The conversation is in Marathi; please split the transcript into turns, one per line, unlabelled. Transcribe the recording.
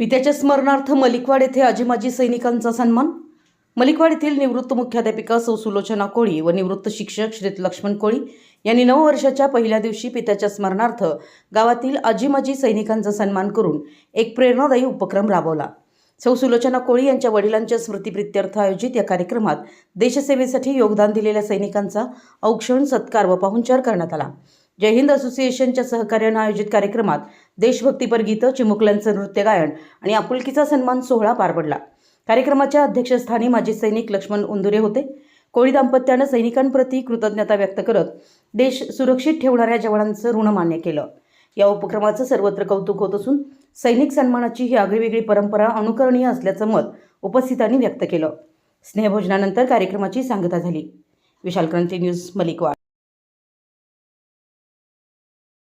पित्याच्या स्मरणार्थ मलिकवाड येथे आजीमाजी सैनिकांचा सन्मान. मलिकवाड येथील निवृत्त मुख्याध्यापिका सौ सुलोचना कोळी व निवृत्त शिक्षक श्री लक्ष्मण कोळी यांनी नऊ वर्षाच्या पहिल्या दिवशी पित्याच्या स्मरणार्थ गावातील आजीमाजी सैनिकांचा सन्मान करून एक प्रेरणादायी उपक्रम राबवला. सौ सुलोचना कोळी यांच्या वडिलांच्या स्मृतिप्रित्यर्थ आयोजित या कार्यक्रमात देशसेवेसाठी योगदान दिलेल्या सैनिकांचा औक्षण सत्कार व पाहुणचार करण्यात आला. जय हिंद असोसिएशनच्या सहकार्यानं आयोजित कार्यक्रमात देशभक्तीपर गीतं चिमुकल्यांचं नृत्य गायन आणि आपुलकीचा सन्मान सोहळा पार पडला. कार्यक्रमाच्या अध्यक्षस्थानी माजी सैनिक लक्ष्मण उंदुरे होते. कोळी दाम्पत्यानं सैनिकांप्रती कृतज्ञता व्यक्त करत देश सुरक्षित ठेवणाऱ्या जवानांचं ऋण मान्य केलं. या उपक्रमाचं सर्वत्र कौतुक होत असून सैनिक सन्मानाची ही आगळीवेगळी परंपरा अनुकरणीय असल्याचं मत उपस्थितांनी व्यक्त केलं. स्नेहभोजनानंतर कार्यक्रमाची सांगता झाली. विशाल क्रांती न्यूज मलिकवाड.